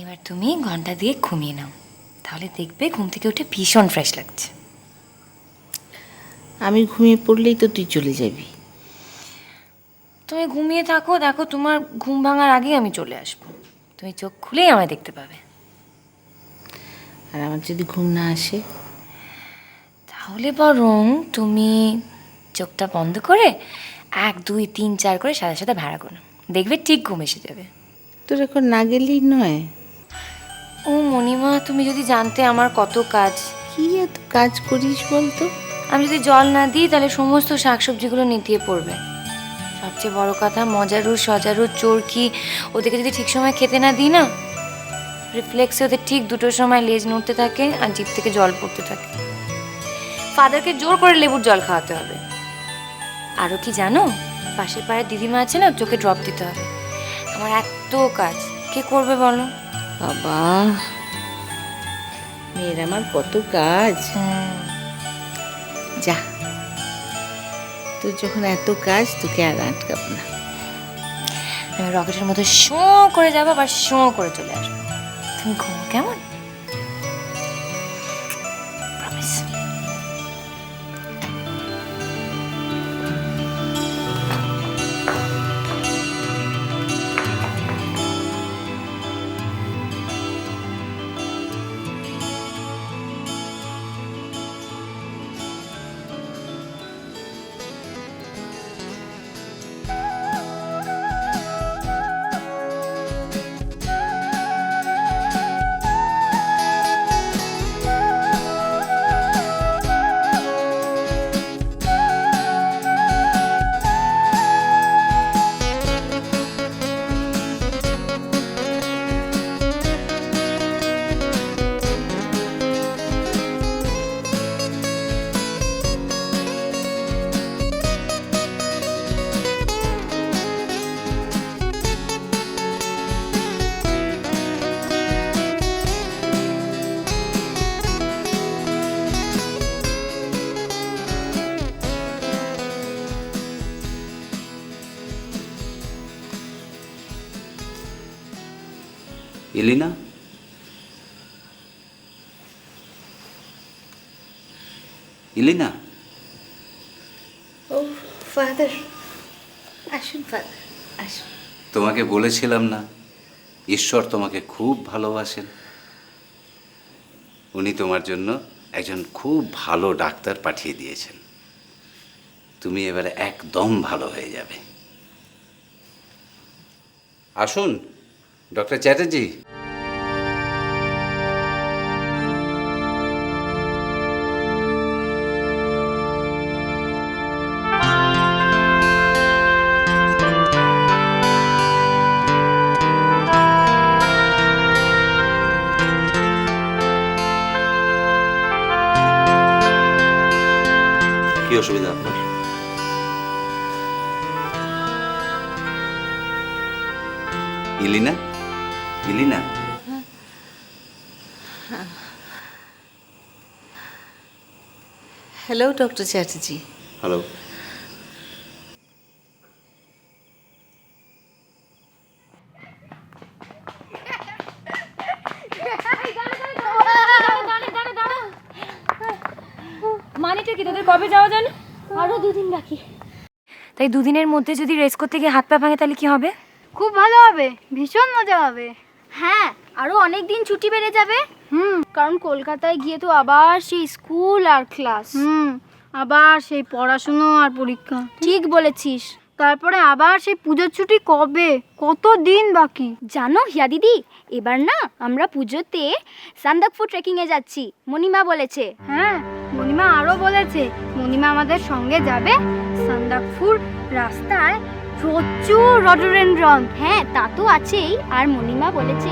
এবার তুমি ঘণ্টা দিয়ে ঘুমিয়ে নাও। তাহলে দেখবে ঘুম থেকে উঠে ভীষণ ফ্রেশ লাগছে। আমি ঘুমিয়ে পড়লেই তো তুই চলে যাবি। তুমি ঘুমিয়ে থাকো দেখো তোমার ঘুম ভাঙার আগেই আমি চলে আসব। তুমি চোখ খুলেই আমায় দেখতে পাবে। আর আমার যদি ঘুম না আসে? তাহলে বরং তুমি চোখটা বন্ধ করে এক দুই তিন চার করে সাথে সাথে ভাড়া করো দেখবে ঠিক ঘুম এসে যাবে। তোর এখন না গেলেই নয়। ও মণিমা তুমি যদি জানতে আমার কত কাজ। কি এত কাজ করিস বলতো? আমি যদি জল না দিই তাহলে সমস্ত শাকসবজিগুলো নিতিয়ে পড়বে। সবচেয়ে বড় কথা মজারু সজারু চোরকি ওদেরকে যদি ঠিক সময় খেতে না দিই না রিফ্লেক্সে ওদের ঠিক দুটোর সময় লেজ নড়তে থাকে আর জিভ থেকে জল পড়তে থাকে। ফাদারকে জোর করে লেবুর জল খাওয়াতে হবে। আরও কি জানো? পাশের পাড়ার দিদিমা আছে না চোখে ড্রপ দিতে হবে। আমার এত কাজ কে করবে বলো? বাবা মেয়ের আমার কত কাজ। যা তোর যখন এত কাজ তোকে আর আটকাবো না। আমি রকেটের মতো শো করে যাব আবার শো করে চলে আসব। তুমি ঘুমো কেমন? এলিনা এলিনা ও ফাদার। আসুন ফাদার আসুন। তোমাকে বলেছিলাম না ঈশ্বর তোমাকে খুব ভালোবাসেন। উনি তোমার জন্য একজন খুব ভালো ডাক্তার পাঠিয়ে দিয়েছেন। তুমি এবারে একদম ভালো হয়ে যাবে। আসুন। ডক্টর চ্যাটার্জি। কি অসুবিধা আপনার? Elina? Elina hello doctor Chatterjee hello মানেটা কি তোদের কবে যাওয়া জানো? আরও দুদিন বাকি। তাই দুদিনের মধ্যে যদি রেস করতে গিয়ে হাত পা ভাঙে তাহলে কি হবে? খুব ভালো হবে ভীষণ মজা হবে। হ্যাঁ আরও অনেক দিন ছুটি বেড়ে যাবে। হুম কারণ কলকাতায় গিয়ে তো আবার সেই স্কুল আর ক্লাস। হুম আবার সেই পড়াশুনো আর পরীক্ষা। ঠিক বলেছিস। তারপরে আবার সেই পুজোর ছুটি কবে? কত দিন বাকি? জানো হিয়া দিদি এবার না আমরা পুজোতে সান্দাকফু ট্রেকিং এ যাচ্ছি মণিমা বলেছে। হ্যাঁ মণিমা আরও বলেছে মণিমা আমাদের সঙ্গে যাবে সান্দাকফুর রাস্তায়। প্রচুর রডোডেনড্রন হ্যাঁ তা তো আছেই আর মণিমা বলেছে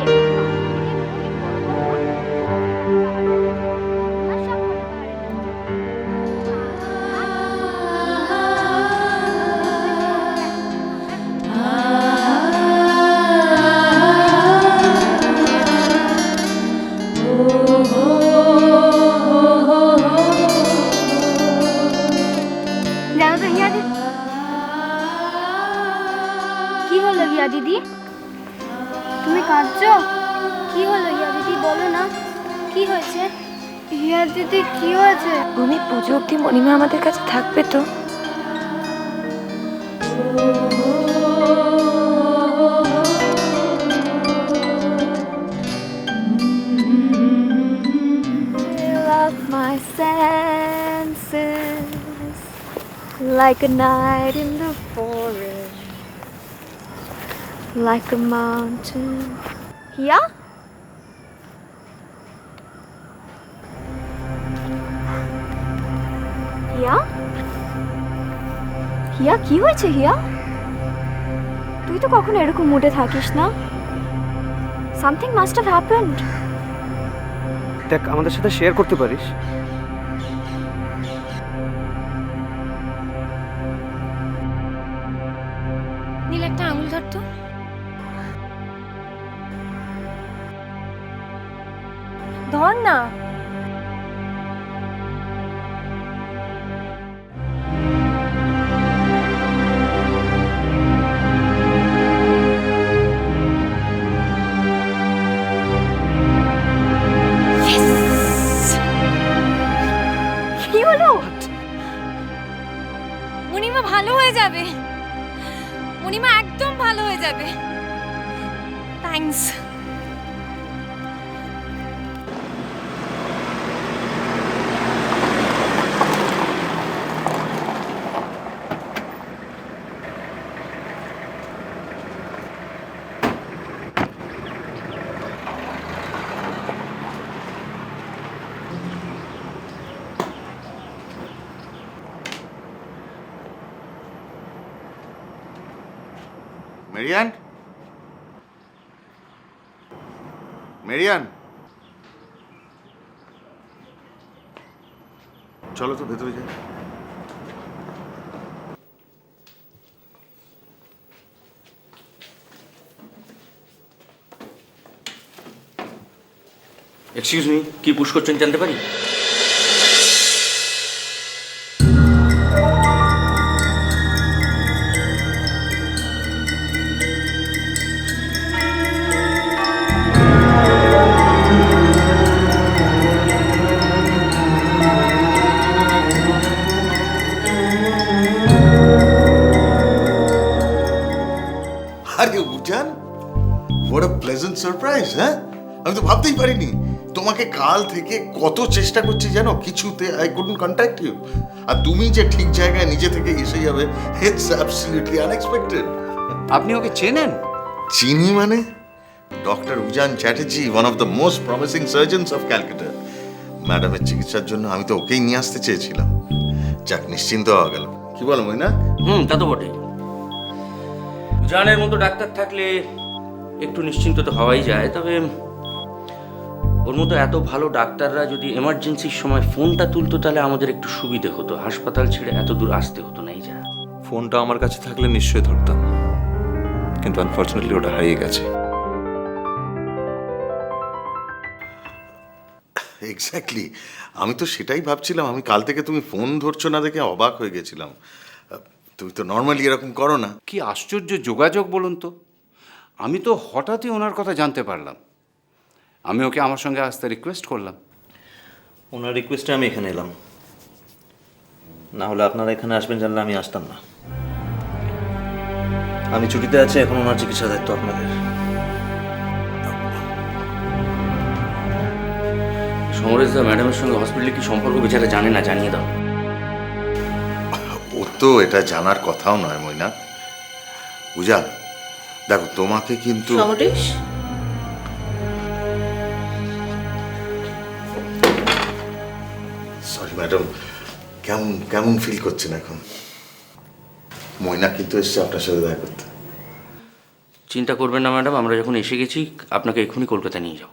জানো তো হিয়া দিদি? তুমি কাঁদছো? কি হলো ইয়া দিদি? বলো না। কি হয়েছে? হিয়া দিদি কি হয়েছে? ভূমি পুজো অব্দি মণিমা আমাদের কাছে থাকবে তো? Of my senses like a night in the forest. Like a mountain. Yeah হিয়া হিয়া কি হয়েছে হিয়া তুই তো কখনো এরকম মুডে থাকিস না। সামথিং মাস্ট হ্যাভ হ্যাপেন্ড দেখ, আমাদের সাথে শেয়ার করতে পারিস। মণিমা একদম ভালো হয়ে যাবে। থ্যাঙ্কস মেরিয়ান মেরিয়ান চলো তো ভেতরে যাই। এক্সকিউজ মি কি পুশ করছেন জানতে পারি? আরে Ujan what a pleasant surprise হ্যাঁ আমি তো ভাবতেই পারিনি। তোমাকে কাল থেকে কত চেষ্টা করছি জানো? কিছুতে আই কুডন্ট কন্ট্যাক্ট ইউ আর তুমি যে ঠিক জায়গায় নিজে থেকে এসে যাবে ইটস অ্যাবসলিউটলি আনএক্সপেক্টেড আপনি ওকে চেনেন? চিনি মানে? Doctor Ujan Chatterjee one of the most promising surgeons of Calcutta ম্যাডামের চিকিৎসার জন্য আমি তো ওকেই নিয়ে আসতে চেয়েছিলাম। যাক নিশ্চিন্ত হওয়া গেল। কি বলো মইনা হুম তা তো বটে জানের মতো ডাক্তার থাকলে একটু নিশ্চিন্ত তো হওয়াই যায় তবে ওর মতো এত ভালো ডাক্তাররা যদি এমার্জেন্সির সময় ফোনটা তুলতো তাহলে আমাদের একটু সুবিধে হতো। হাসপাতাল ছেড়ে এত দূর আসতে হতো না এই যা। ফোনটা আমার কাছে থাকলে নিশ্চয়ই ধরতাম। কিন্তু আনফর্চুনেটলি ওটা হারিয়ে গেছে। এক্স্যাক্টলি আমি তো সেটাই ভাবছিলাম। আমি কাল থেকে তুমি ফোন ধরছো না দেখে অবাক হয়ে গেছিলাম। তুমি তো নর্মালি এরকম করো না। কি আশ্চর্য যোগাযোগ বলুন তো। আমি তো হঠাৎই ওনার কথা জানতে পারলাম। আমি ওকে আমার সঙ্গে আসতে রিকোয়েস্ট করলাম। ওনার রিকোয়েস্টে আমি এখানে এলাম। না হলে আপনারা এখানে আসবেন জানলে আমি আসতাম না। আমি ছুটিতে আছি এখন ওনার চিকিৎসা দায়িত্ব আপনাদের। সমরেশদা ম্যাডামের সঙ্গে হসপিটালে কি সম্পর্ক বেচারা জানে না জানিয়ে দাও। তো এটা জানার কথাও নয় মইনা উজান দেখো তোমাকে কিন্তু সমরেশ? সরি ম্যাডাম কেমন কেমন ফিল করছেন এখন? ময়না কিন্তু এসছে আপনার সাথে দেখা করতে। চিন্তা করবেন না ম্যাডাম আমরা যখন এসে গেছি আপনাকে এক্ষুনি কলকাতা নিয়ে যাব।